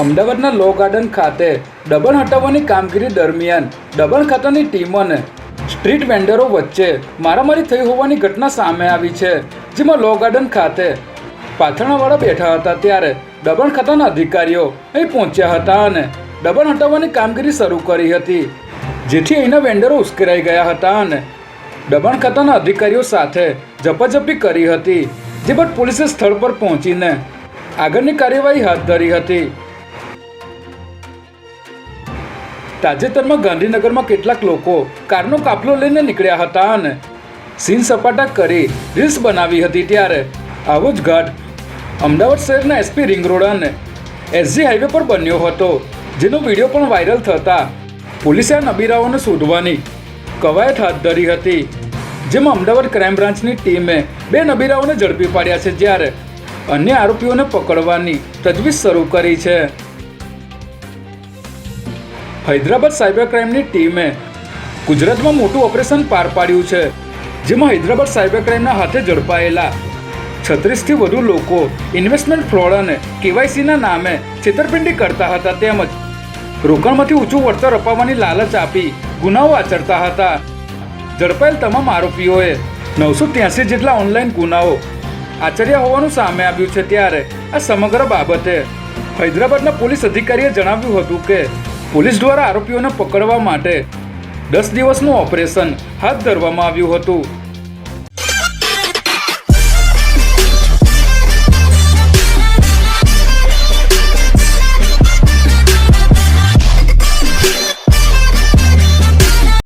અમદાવાદના લો ગાર્ડન ખાતે દબણ હટાવવાની કામગીરી દરમિયાન દબણ ખાતાની ટીમ અને સ્ટ્રીટ વેન્ડરો વચ્ચે મારામારી થઈ હોવાની ઘટના સામે આવી છે, જેમાં લો ગાર્ડન ખાતે પાથરણાવાળા બેઠા હતા ત્યારે દબણ ખાતાના અધિકારીઓ અહીં પહોંચ્યા હતા અને દબણ હટાવવાની કામગીરી શરૂ કરી હતી, જેથી અહીંના વેન્ડરો ઉશ્કેરાઈ ગયા હતા અને દબાણ ખાતાના અધિકારીઓ સાથે ઝપાઝપી કરી હતી, જે બાદ પોલીસે સ્થળ પર પહોંચીને આગળની કાર્યવાહી હાથ ધરી હતી. તાજેતરમાં ગાંધીનગરમાં કેટલાક લોકો કારનો કાફલો લઈને નીકળ્યા હતા અને સીન સપાટા કરી રીલ્સ બનાવી હતી ત્યારે આવો જ ઘાટ અમદાવાદ શહેરના એસપી રિંગ રોડ અને એસજી હાઈવે પર બન્યો હતો, જેનો વીડિયો પણ વાયરલ થતા પોલીસે આ નબીરાઓને શોધવાની કવાયત હાથ ધરી હતી. જેમાં અમદાવાદ ક્રાઇમ બ્રાન્ચની ટીમે બે નબીરાઓને ઝડપી પાડ્યા છે, જ્યારે અન્ય આરોપીઓને પકડવાની તજવીજ શરૂ કરી છે. હૈદરાબાદ સાયબર ક્રાઇમની ટીમે ગુજરાતમાં મોટું ઓપરેશન પાર પાડ્યું છે, જેમાં હૈદરાબાદ સાયબર ક્રાઇમના હાથે ઝડપાયેલા છત્રીસથી વધુ લોકો ઇન્વેસ્ટમેન્ટ ફ્રોડ અને કેવાયસીના નામે છેતરપિંડી કરતા હતા તેમજ રોકાણમાંથી ઊંચું વળતર અપાવવાની લાલચ આપી ગુનાઓ આચરતા હતા. ઝડપાયેલ તમામ આરોપીઓએ નવસો ત્યાસી જેટલા ઓનલાઈન ગુનાઓ આચર્યા હોવાનું સામે આવ્યું છે ત્યારે આ સમગ્ર બાબતે હૈદરાબાદના પોલીસ અધિકારીએ જણાવ્યું હતું કે પોલીસ દ્વારા આરોપીઓને પકડવા માટે દસ દિવસનું ઓપરેશન હાથ ધરવામાં આવ્યું હતું.